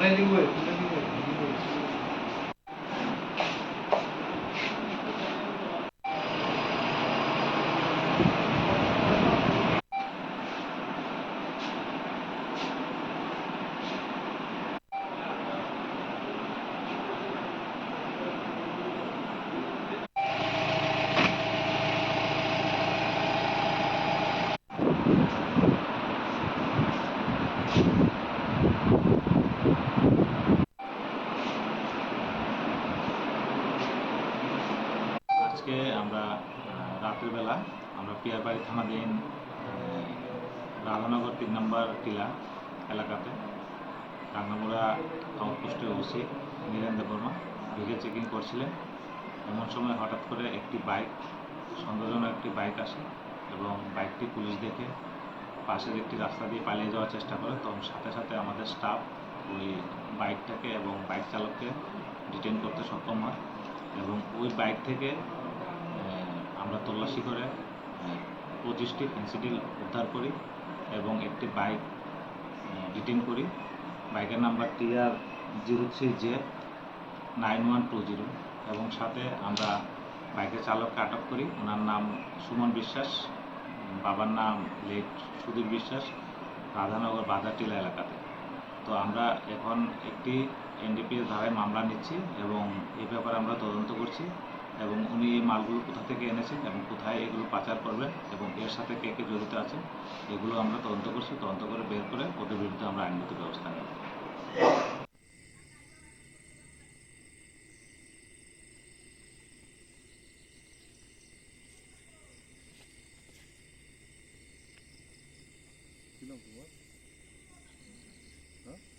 Plenty wood. আজকে আমরা আহ, রাতের বেলা আমরা পিয়ারবাড়ি থানাধীন রাধানগর তিন নম্বর টিলা এলাকাতে রাঙ্গামুড়া আউটপোস্টে ওসি নীরেন্দ্র বর্মা ভিগে চেকিং করছিলেন। এমন সময় হঠাৎ করে একটি বাইক সন্দেহজনক একটি বাইক আসে এবং বাইকটি পুলিশ দেখে পাশের একটি রাস্তা দিয়ে পালিয়ে যাওয়ার চেষ্টা করে। তখন সাথে সাথে আমাদের স্টাফ ওই বাইকটাকে এবং বাইক চালককে ডিটেন করতে সক্ষম হয় এবং ওই বাইক থেকে আমরা তল্লাশি করে পঁচিশটি পেন্সিডিল উদ্ধার করি এবং একটি বাইক ডিটেন করি। বাইকের number TR zero three J nine one two zero এবং সাথে আমরা বাইকের চালককে আটক করি। ওনার নাম সুমন বিশ্বাস, বাবার নাম লেট সুধীর বিশ্বাস, রাধানগর বাজারটিলা এলাকাতে। তো আমরা এখন একটি এনডিপিএস ধারায় মামলা নিচ্ছি এবং এ ব্যাপারে আমরা তদন্ত করছি। এবং উনি এই মালগুলো কোথা থেকে এনেছেন এবং কোথায় এগুলো পাচার করবেন এবং এর সাথে কে কে জড়িত আছে এগুলো আমরা তদন্ত করছি। তদন্ত করে বের করে ওদের বিরুদ্ধে আমরা আইনগত ব্যবস্থা নেব।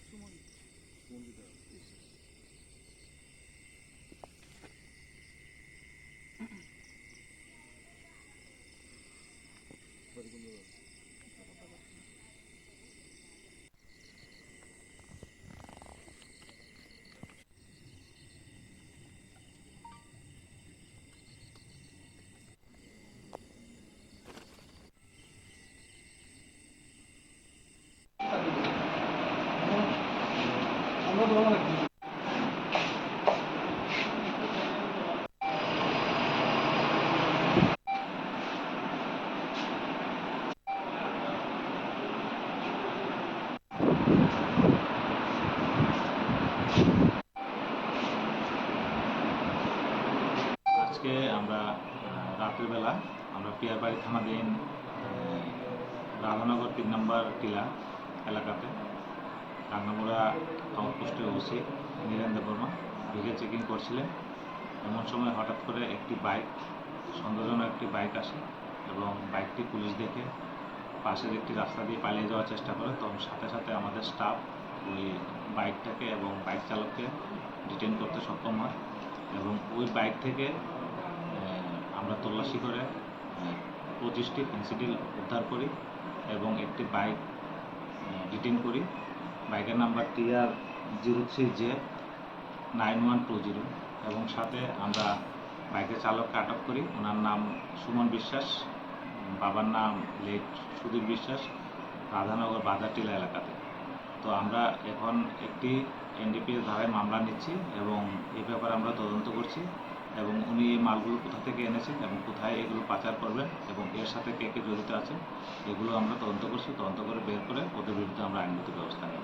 সুমন সুমন আজকে আমরা আহ, রাতের বেলা আমরা পিয়ারবাড়ি থানাধীন রাধানগর তিন নম্বর টিলা এলাকাতে রাঙ্গামুড়া আউটপোস্টে ওসি নীরেন্দ্র বর্মা ভিগে চেকিং করছিলেন। এমন সময় হঠাৎ করে একটি বাইক, সন্দেহজনক একটি বাইক আসে এবং বাইকটি পুলিশ দেখে পাশের একটি রাস্তা দিয়ে পালিয়ে যাওয়ার চেষ্টা করে। তখন সাথে সাথে আমাদের স্টাফ ওই বাইকটাকে এবং বাইক চালককে ডিটেন করতে সক্ষম হয় এবং ওই বাইক থেকে আমরা তল্লাশি করে পঁচিশটি পেন্সিডিল উদ্ধার করি এবং একটি বাইক ডিটেন করি। বাইকের number TR zero three J nine one two zero এবং সাথে আমরা বাইকের চালককে আটক করি। ওনার নাম সুমন বিশ্বাস, বাবার নাম লেট সুধীর বিশ্বাস, রাধানগর বাজারটিলা এলাকাতে। তো আমরা এখন একটি এনডিপিএস ধারায় মামলা নিচ্ছি এবং এই ব্যাপারে আমরা তদন্ত করছি। এবং উনি এই মালগুলো কোথা থেকে এনেছেন এবং কোথায় এগুলো পাচার করবেন এবং এর সাথে কে কে জড়িত আছেন, এগুলো আমরা তদন্ত করছি। তদন্ত করে বের করে ওদের বিরুদ্ধে আমরা আইনগত ব্যবস্থা নেব।